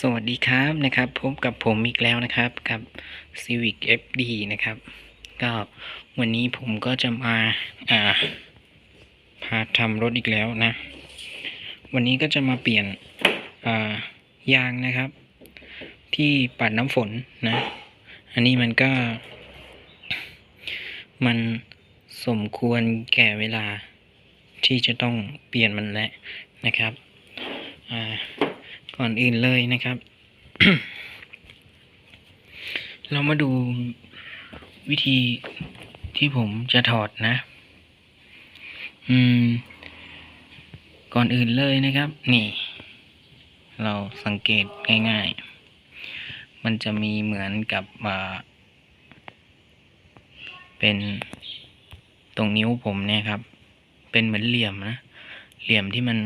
สวัสดีครับนะครับพบกับผมอีกแล้วนะครับกับ Civic FD นะครับ ก็วันนี้ผมก็จะมาอ่าพาทำรถอีกแล้วนะ วันนี้ก็จะมาเปลี่ยนอ่ายางนะครับ ที่ปัดน้ำฝนนะ อันนี้มันก็ มันสมควรแก่เวลาที่จะต้องเปลี่ยนมันแล้วนะครับอ่า ก่อนอื่นเลยนะครับ เรามาดูวิธีที่ผมจะถอดนะ อืม ก่อนอื่นเลยนะครับ นี่ เราสังเกตง่ายๆ มันจะมีเหมือนกับอ่าเป็นตรงนิ้วผมเนี่ยครับ เป็นเหมือนเหลี่ยมนะ เหลี่ยมที่มัน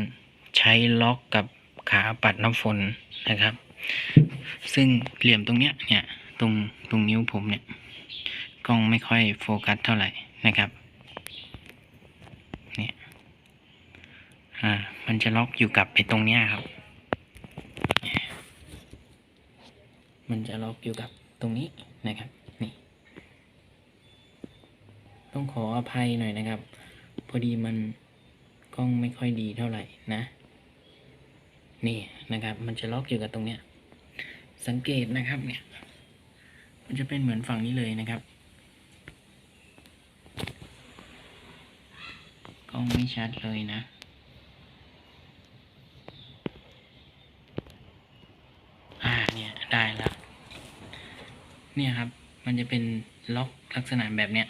ใช้ล็อกกับ ขาปัดน้ำฝนนะครับ ซึ่งเหลี่ยมตรงเนี้ยเนี่ยตรงตรงนิ้วผมเนี่ยกล้องไม่ค่อยโฟกัสเท่าไหร่นะครับเนี่ยอ่ามันจะล็อกอยู่กับไอ้ตรงเนี้ยครับ มันจะล็อกอยู่กับตรงนี้นะครับนี่ต้องขออภัยหน่อยนะครับ พอดีมันกล้องไม่ค่อยดีเท่าไหร่นะ นี่นะครับ มันจะล็อกอยู่กับตรงเนี้ย สังเกตนะครับเนี่ย มันจะเป็นเหมือนฝั่งนี้เลยนะครับกล้องไม่ชัดเลยนะอ่าเนี่ยได้แล้วเนี่ยครับ มันจะเป็นล็อกลักษณะแบบเนี้ย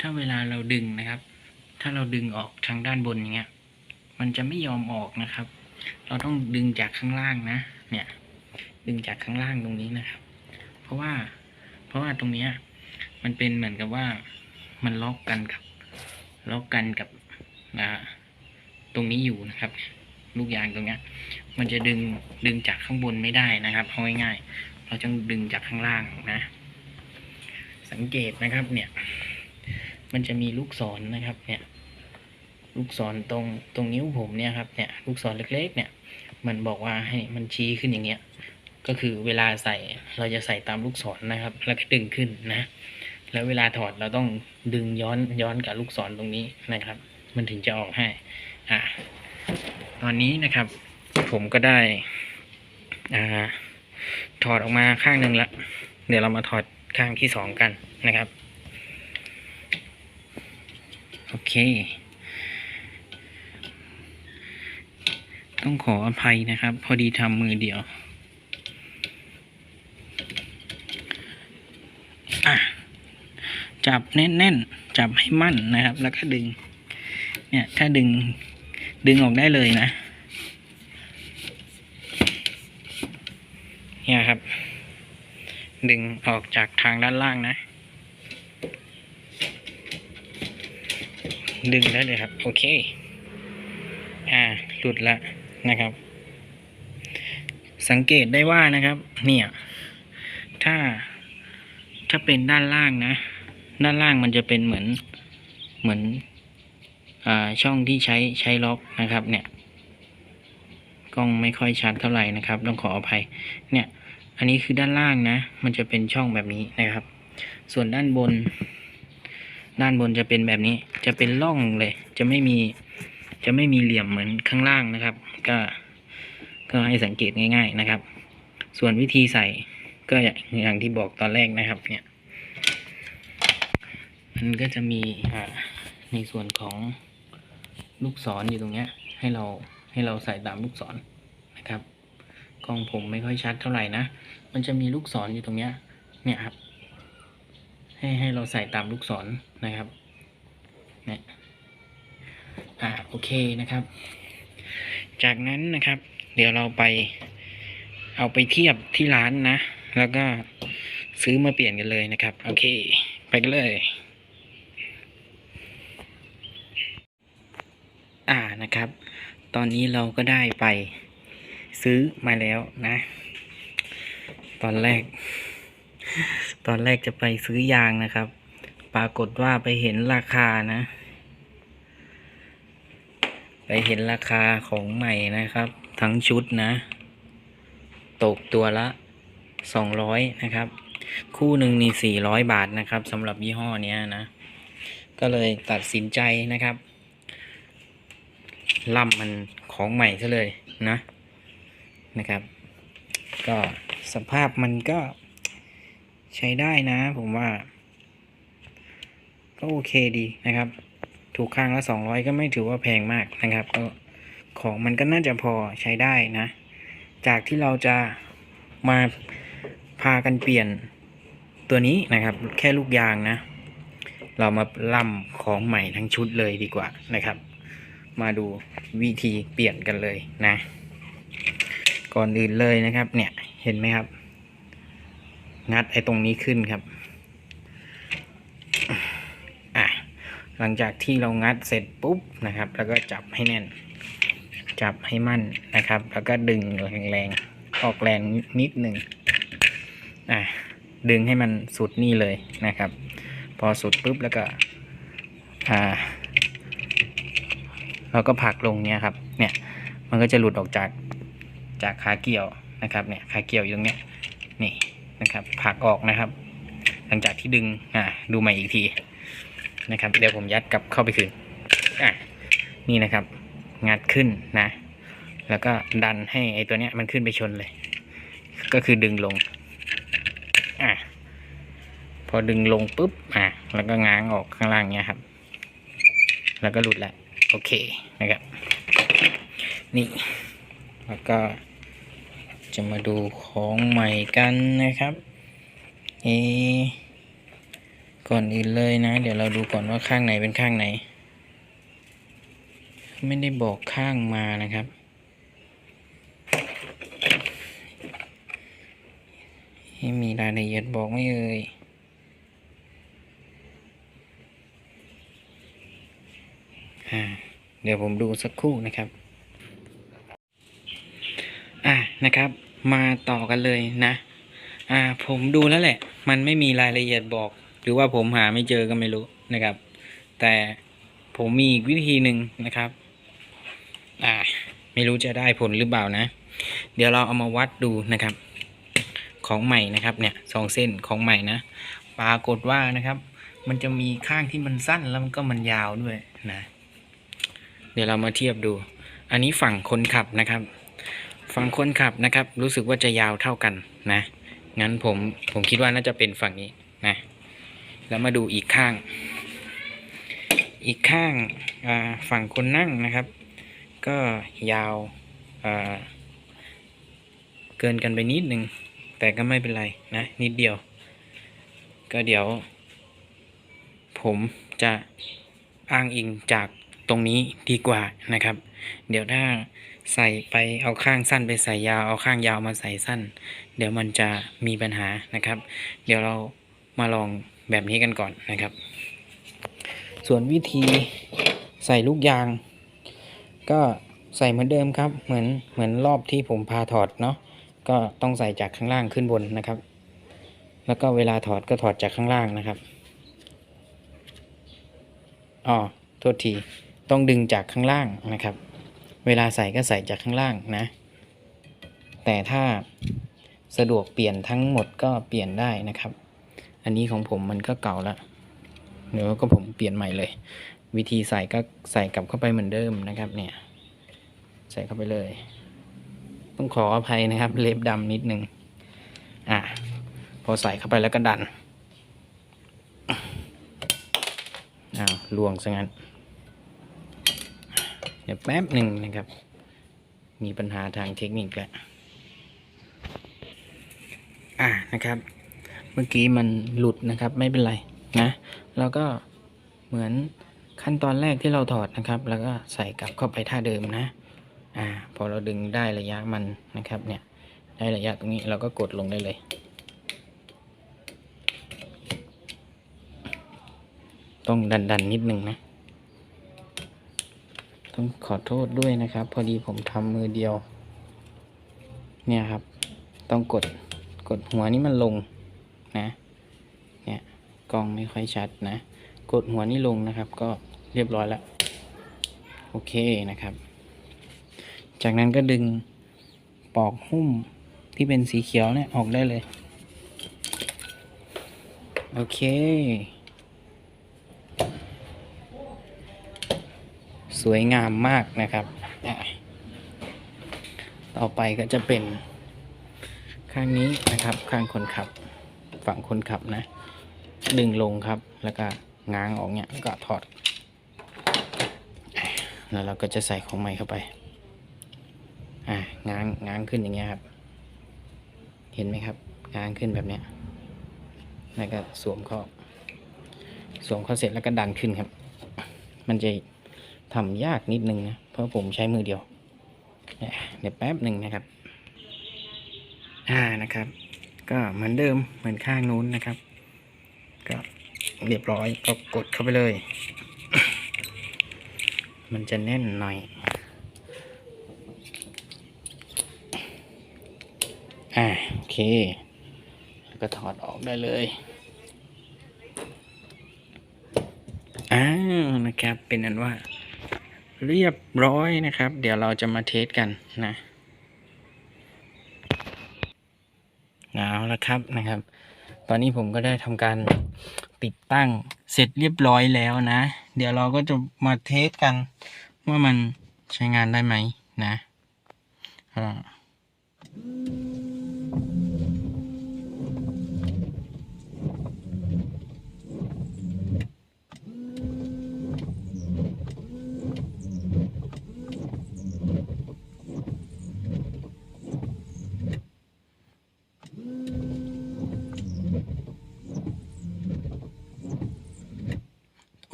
ถ้าเวลาเราดึงนะครับ ถ้าเราดึงออกทางด้านบนอย่างเงี้ย มันจะไม่ยอมออกนะครับ เราต้องดึงจากข้างล่างนะ เนี่ย ดึงจากข้างล่างตรงนี้นะครับ เพราะว่า เพราะว่าตรงเนี้ย มันเป็นเหมือนกับว่ามันล็อกกันกับล็อกกันกับอ่าตรงนี้อยู่นะครับ ลูกยางตรงเนี้ย มันจะดึงดึงจากข้างบนไม่ได้นะครับเอาง่ายๆเราต้องดึงจากข้างล่างนะ สังเกตนะครับเนี่ย มันจะมีลูกศรนะครับ เนี่ย ลูกศรตรงตรงนิ้วผมเนี่ยครับเนี่ยลูกศรเล็กๆ เนี่ย มันบอกว่าให้มันชี้ขึ้นอย่างเงี้ย ก็คือเวลาใส่เราจะใส่ตามลูกศรนะครับ แล้วก็ดึงขึ้นนะ แล้วเวลาถอดเราต้องดึงย้อนย้อนกับลูกศรตรงนี้นะครับ มันถึงจะออกให้ อ่า ตอนนี้นะครับ ผมก็ได้ อ่า ถอดออกมาข้างหนึ่งละเดี๋ยวเรามาถอดข้างที่สองกันนะครับ โอเค ต้องขออภัยนะครับ พอดีทำมือเดียว อะ จับแน่นๆ จับให้มั่นนะครับ แล้วก็ดึง เนี่ย ถ้าดึง ดึงออกได้เลยนะ เนี่ยครับ ดึงออกจากทางด้านล่างนะ ดึงได้เลยครับ โอเค อ่า หลุดล้ว นะครับ สังเกตได้ว่านะครับ เนี่ย ถ้าถ้าเป็นด้านล่างนะ ด้านล่างมันจะเป็นเหมือนเหมือนอ่าช่องที่ใช้ใช้ล็อกนะครับ เนี่ยกล้องไม่ค่อยชัดเท่าไหร่นะครับ ต้องขออภัย เนี่ย อันนี้คือด้านล่างนะ มันจะเป็นช่องแบบนี้นะครับ ส่วนด้านบน ด้านบนจะเป็นแบบนี้ จะเป็นร่องเลย จะไม่มี จะไม่มีเหลี่ยมเหมือนข้างล่างนะครับ ก็ ก็ให้สังเกตง่าย ๆนะครับ ส่วนวิธีใส่ก็อย่างที่บอกตอนแรกนะครับ เนี่ย มันก็จะมีในส่วนของลูกศรอยู่ตรงเนี้ย ให้เราให้เราใส่ตามลูกศรนะครับกล้องผมไม่ค่อยชัดเท่าไหร่นะ มันจะมีลูกศรอยู่ตรงเนี้ย เนี่ยครับ ให้ให้เราใส่ตามลูกศรนะครับ เนี่ย อ่า โอเคนะครับ จากนั้นนะครับ เดี๋ยวเราไป เอาไปเทียบที่ร้านนะ แล้วก็ซื้อมาเปลี่ยนกันเลยนะครับ โอเค ไปกันเลย อ่านะครับ ตอนนี้เราก็ได้ไปซื้อมาแล้วนะ ตอนแรก ตอนแรกจะไปซื้อยางนะครับ ปรากฏว่าไปเห็นราคานะ ไปเห็นราคาของใหม่นะครับ ทั้งชุดนะ ตกตัวละสองร้อยนะครับ คู่หนึ่งนี่สี่ร้อยบาทนะครับสำหรับยี่ห้อเนี้ยนะ ก็เลยตัดสินใจนะครับล่ำมันของใหม่ซะเลยนะนะครับ ก็สภาพมันก็ใช้ได้นะผมว่า ก็โอเคดีนะครับ ถูกข้างละสองร้อยก็ไม่ถือว่าแพงมากนะครับก็ของมันก็น่าจะพอใช้ได้นะ จากที่เราจะมาพากันเปลี่ยนตัวนี้นะครับ แค่ลูกยางนะ เรามาล่ำของใหม่ทั้งชุดเลยดีกว่านะครับ มาดูวิธีเปลี่ยนกันเลยนะ ก่อนอื่นเลยนะครับ เนี่ยเห็นไหมครับ งัดไอ้ตรงนี้ขึ้นครับ อะ หลังจากที่เรางัดเสร็จปุ๊บนะครับ แล้วก็จับให้แน่น จับให้มั่นนะครับ แล้วก็ดึงแรงๆออกแรงนิดหนึ่งอะดึงให้มันสุดนี่เลยนะครับ พอสุดปุ๊บแล้วก็อ่าเราก็ผลักลงเนี่ยครับ เนี่ย มันก็จะหลุดออกจากจากขาเกี่ยวนะครับเนี่ยขาเกี่ยวอยู่ตรงเนี้ยนี่นะครับผลักออกนะครับ หลังจากที่ดึงอ่าดูใหม่อีกที นะครับ เดี๋ยวผมยัดกลับเข้าไปคืนอะนี่นะครับ งัดขึ้นนะ แล้วก็ดันให้ไอ้ตัวเนี้ยมันขึ้นไปชนเลย ก็คือดึงลงอะพอดึงลงปุ๊บอะแล้วก็ง้างออกข้างล่างเนี้ยครับ แล้วก็หลุดละโอเคนะครับ นี่ แล้วก็จะมาดูของใหม่กันนะครับ เอ ก่อนอื่นเลยนะ เดี๋ยวเราดูก่อนว่าข้างไหนเป็นข้างไหน ไม่ได้บอกข้างมานะครับ ให้มีรายละเอียดบอกไม่เอ่ยเดี๋ยวผมดูสักครู่นะครับ อะนะครับ มาต่อกันเลยนะ อ่าผมดูแล้วแหละ มันไม่มีรายละเอียดบอก หรือว่าผมหาไม่เจอก็ไม่รู้นะครับ แต่ผมมีอีกวิธีหนึ่งนะครับ อ่า ไม่รู้จะได้ผลหรือเปล่านะ เดี๋ยวเราเอามาวัดดูนะครับ ของใหม่นะครับเนี่ยสองเส้นของใหม่นะปรากฏว่านะครับ มันจะมีข้างที่มันสั้นแล้วมันก็มันยาวด้วยนะ เดี๋ยวเรามาเทียบดู อันนี้ฝั่งคนขับนะครับ ฝั่งคนขับนะครับ รู้สึกว่าจะยาวเท่ากันนะงั้นผมผมคิดว่าน่าจะเป็นฝั่งนี้นะ แล้วมาดูอีกข้าง อีกข้างฝั่งคนนั่งนะครับ ก็ยาวอ่าเกินกันไปนิดหนึ่งแต่ก็ไม่เป็นไรนะ นิดเดียว ก็เดี๋ยว ผมจะอ้างอิงจากตรงนี้ดีกว่านะครับ เดี๋ยวถ้าใส่ไปเอาข้างสั้นไปใส่ยาวเอาข้างยาวมาใส่สั้น เดี๋ยวมันจะมีปัญหานะครับ เดี๋ยวเรามาลอง แบบนี้กันก่อนนะครับ ส่วนวิธีใส่ลูกยาง ก็ใส่เหมือนเดิมครับ เหมือนเหมือนรอบที่ผมพาถอดเนาะก็ต้องใส่จากข้างล่างขึ้นบนนะครับ แล้วก็เวลาถอดก็ถอดจากข้างล่างนะครับอ๋อโทษทีต้องดึงจากข้างล่างนะครับ เวลาใส่ก็ใส่จากข้างล่างนะ แต่ถ้าสะดวกเปลี่ยนทั้งหมดก็เปลี่ยนได้นะครับ อันนี้ของผมมันก็เก่าล้วเดี๋ยวก็ผมเปลี่ยนใหม่เลย วิธีใส่ก็ใส่กลับเข้าไปเหมือนเดิมนะครับ เนี่ย ใส่เข้าไปเลย ต้องขออภัยนะครับ เล็บดำนิดนึง อะ พอใส่เข้าไปแล้วก็ดันอ้าวลวงซะงั้น เดี๋ยวแป๊บหนึ่งนะครับ มีปัญหาทางเทคนิคแล้วอ่านะครับ เมื่อกี้มันหลุดนะครับไม่เป็นไรนะแล้วก็เหมือนขั้นตอนแรกที่เราถอดนะครับ แล้วก็ใส่กลับเข้าไปท่าเดิมนะอ่าพอเราดึงได้ระยะมันนะครับเนี่ยได้ระยะตรงนี้เราก็กดลงได้เลยต้องดันดันนิดนึงนะ ต้องขอโทษด้วยนะครับ พอดีผมทำมือเดียว เนี่ยครับ ต้องกดกดหัวนี้มันลง นะเนี่ยกล้องไม่ค่อยชัดนะ กดหัวนี้ลงนะครับ ก็เรียบร้อยแล้ว โอเคนะครับ จากนั้นก็ดึงปอกหุ้มที่เป็นสีเขียวเนี่ยออกได้เลย โอเค สวยงามมากนะครับต่อไปก็จะเป็นข้างนี้นะครับข้างคนขับ ฝั่งคนขับนะ ดึงลงครับ แล้วก็ง้างออกเนี่ยแล้วก็ถอด แล้วเราก็จะใส่ของใหม่เข้าไป อ่าง้างง้างขึ้นอย่างเงี้ยครับ เห็นไหมครับ ง้างขึ้นแบบเนี้ย แล้วก็สวมเข้า สวมเข้าเสร็จแล้วก็ดันขึ้นครับ มันจะทำยากนิดนึงนะ เพราะผมใช้มือเดียว เดี๋ยวแป๊บหนึ่งนะครับ อ่านะครับ ก็เหมือนเดิมเหมือนข้างนู้นนะครับ ก็เรียบร้อยก็กดเข้าไปเลย มันจะแน่นหน่อย อ่าโอเคแล้วก็ถอดออกได้เลยอ้าวนะครับเป็นอันว่าเรียบร้อยนะครับ เดี๋ยวเราจะมาเทสกันนะเอา ละครับนะครับ ตอนนี้ผมก็ได้ทำการติดตั้งเสร็จเรียบร้อยแล้วนะ เดี๋ยวเราก็จะมาเทสกันว่ามันใช้งานได้ไหมนะอ่า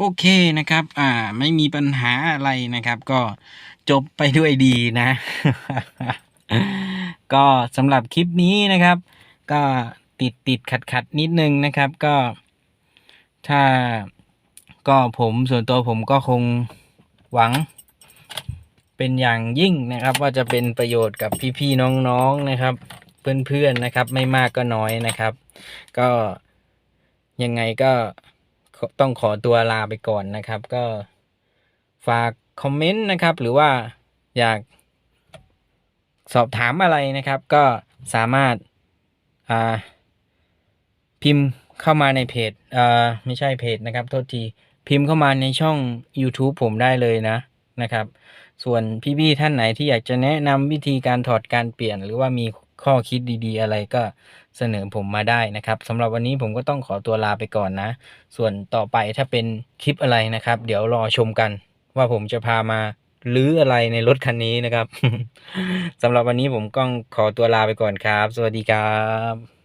โอเคนะครับ อ่า ไม่มีปัญหาอะไรนะครับ ก็จบไปด้วยดีนะ ก็สำหรับคลิปนี้นะครับ ก็ติดติดขัดขัดนิดนึงนะครับ ก็ ถ้าก็ผมส่วนตัวผมก็คงหวัง เป็นอย่างยิ่งนะครับ ว่าจะเป็นประโยชน์กับพี่ๆน้องๆนะครับ เพื่อนๆนะครับ ไม่มากก็น้อยนะครับ ก็ยังไงก็ ต้องขอตัวลาไปก่อนนะครับ ก็ฝากคอมเมนต์นะครับ หรือว่าอยากสอบถามอะไรนะครับ ก็สามารถาพิมพ์เข้ามาในเพจไม่ใช่เพจนะครับ โทษทีพิมพ์เข้ามาในช่อง YouTube ผมได้เลยนะนะครับ ส่วนพี่ๆท่านไหนที่อยากจะแนะนำวิธีการถอดการเปลี่ยนหรือว่ามี ข้อคิดดีๆ อะไรก็เสนอผมมาได้นะครับสำหรับวันนี้ผมก็ต้องขอตัวลาไปก่อนนะ ส่วนต่อไปถ้าเป็นคลิปอะไรนะครับ เดี๋ยวรอชมกัน ว่าผมจะพามาลื้ออะไรในรถคันนี้นะครับสำหรับวันนี้ผมก็ขอตัวลาไปก่อนครับ สวัสดีครับ